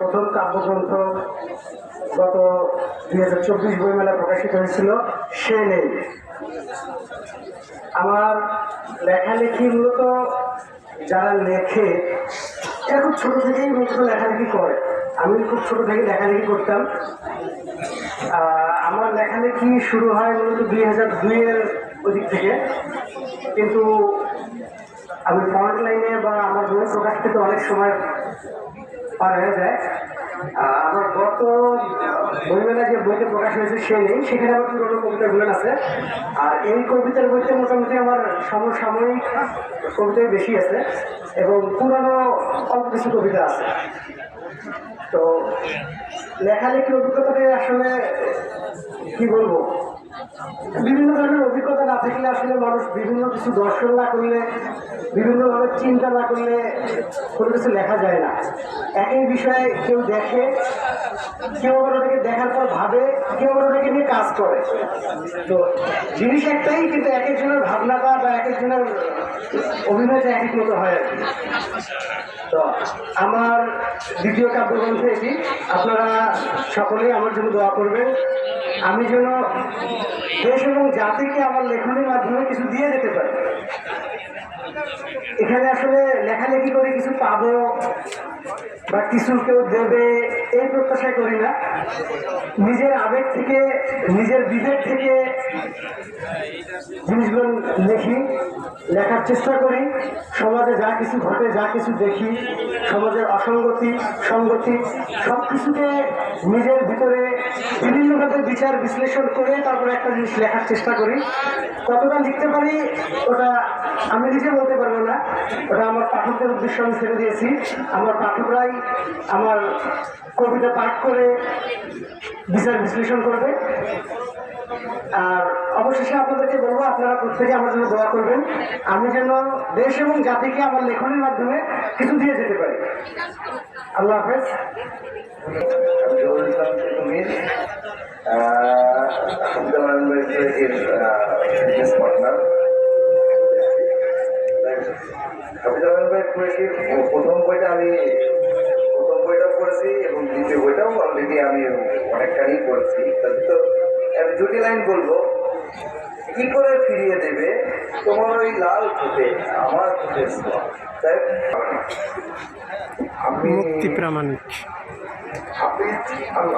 প্রথম কাব্যগ্রন্থ গত দুই হাজার চব্বিশ বইমেলা প্রকাশিত হয়েছিল, সে নেই আমার লেখালেখি মূলত যারা লেখে এরা খুব ছোট থেকেই মূলত লেখালেখি করে। আমি খুব ছোট থেকে লেখালেখি করতাম। আমার লেখালেখি শুরু হয় মূলত দুই হাজার দুইয়ের ওদিক থেকে। কিন্তু আমি ফ্রন্ট লাইনে বা আমার বই প্রকাশ পেতে অনেক সময় পার হয়ে যায়। আমার যে বইতে সে নেই সেখানে আমার পুরোনো আর এই কবিতার বইতে মোটামুটি আমার সমসাময়িক বেশি আছে এবং পুরানো অল্প কিছু কবিতা আছে। তো লেখালেখির অভিজ্ঞতাটা আসলে, কি বলব, বিভিন্ন আসলে মানুষ বিভিন্ন কিছু দর্শন না করলে, বিভিন্নভাবে চিন্তা না করলে কোনো কিছু লেখা যায় না। একই বিষয়ে কেউ দেখে, কেউ ওটাকে দেখার পর ভাবে, কেউ ওটাকে নিয়ে কাজ করে। তো জিনিস একটাই, কিন্তু এক একজনের ভাবনাটা বা এক একজনের অভিনয়টা এক এক মতো হয় আর কি। তো আমার দ্বিতীয় কাব্যগ্রন্থ এটি। আপনারা সকলেই আমার জন্য দোয়া করবেন। আমি যেন দেশ এবং জাতিকে আমার লেখনের মাধ্যমে কিছু দিয়ে যেতে পারি। এখানে আসলে লেখালেখি করে কিছু পাবো। বা কিছু কেউ দেবে, এই প্রত্যাশা করি না। নিজের আবেগ থেকে, নিজের বিবেক থেকে জিনিসগুলো লিখি, লেখার চেষ্টা করি। সমাজে যা কিছু ঘটে, যা কিছু দেখি, সমাজের অসঙ্গতি, সঙ্গতি সব কিছুকে নিজের ভিতরে বিভিন্নভাবে বিচার, বিশ্লেষণ করে তারপরে একটা জিনিস লেখার চেষ্টা করি। কতটা লিখতে পারি, ওটা আমি নিজে বলতে পারব না। ওটা আমার পাঠকদের উদ্দেশ্যে আমি ছেড়ে দিয়েছি। আমার পাঠকরাই আমার কবিতা পাঠ করে বিচার বিশ্লেষণ করবে। আর অবশেষে আপনাদেরকে বলব, আপনারা প্রত্যেকে আমার জন্য দোয়া করবেন। আমি যেন দেশ এবং জাতিকে আমার লেখনের মাধ্যমে কিছু দিয়ে যেতে পারি। আল্লাহ হাফেজ। প্রথম বইটা আমি পড়েছি এবং দ্বিতীয় বইটাও অলরেডি আমি অনেকখানি পড়েছি তাদের তো আমি দুটি লাইন বলব কি করে ফিরিয়ে দেবে তোমার ওই লাল ঠোঁটে আমার? তাই আমি মুক্তি প্রামাণিক আপনি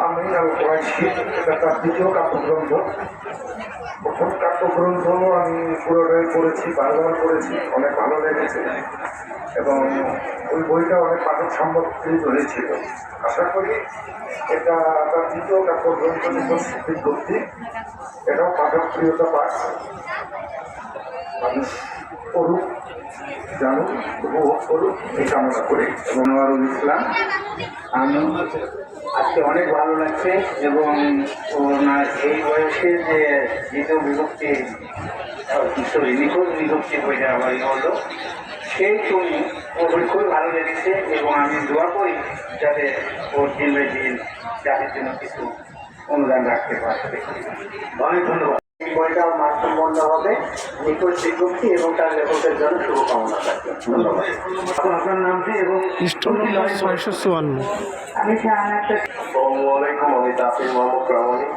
আমি তার দ্বিতীয় কাব্যগ্রন্থ প্রথম কাব্যগ্রন্থ আমি পুরোটাই পড়েছি বারবার পড়েছি অনেক ভালো লেগেছে এবং ওই বইটা অনেক পাঠক সম্মতিত হয়েছিল। আশা করি এটা তার দ্বিতীয় কাব্যগ্রন্থ যখন বিজ্ঞপ্তি এটাও পাঠক প্রিয়তা পাঠ। মানুষ পড়ুক, জানুক, উপভোগ করুক এই কামনা করি। আনোয়ারুল ইসলাম। আমি আজকে অনেক ভালো লাগছে এবং ওনার এই বয়সে যে দ্বিতীয় বিভক্তি সরি, নিখোঁজ বিভক্তি বইটা ই হলো, সেই তুমি ওর বই খুবই ভালো লেগেছে এবং আমি দোয়া করি যাতে ওর দিন দিন জাতির জন্য কিছু অনুদান রাখতে পারবে অনেক ধন্যবাদ। মাধ্যমবন্ধ হবে নিখোঁজ বিজ্ঞপ্তি এবং তার লেখকের জন্য শুভকামনা থাকবে। ধন্যবাদ। এখন আপনার নামটি এবং ছয়শো চুয়ান্ন। আমি আলাইকুম আমি তাফির মোহাম্মদ প্রামাণিক।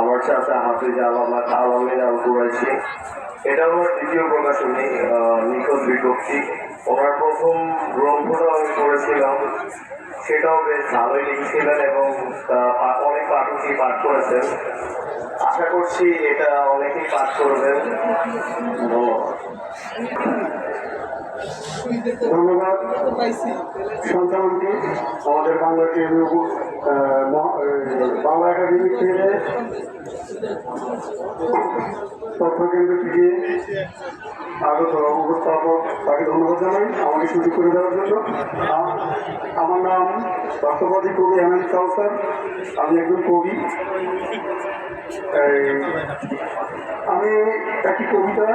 আমার চাচা হাফিজ আলামা আলমিন আল কুরাইশি। এটা আমার দ্বিতীয় প্রকাশনী আহ, নিখোঁজ বিজ্ঞপ্তি। ওনার প্রথম গ্রন্থটা আমি পড়েছিলাম। সেটাও বেশ ভালোই লিখছিলেন এবং অনেক পাঠকই পাঠ করেছেন। আশা করছি এটা অনেকেই পাঠ করবেন। ধন্যবাদ। আমাদের বাংলা বাংলা একাডেমি থেকে আগত উপস্থাপক তাকে ধন্যবাদ জানাই আমাকে সুযোগ করে দেওয়ার জন্য। আমার নাম রাষ্ট্রপতি কবি এমএন কাউসার আমি একজন কবি। আমি একটি কবিতা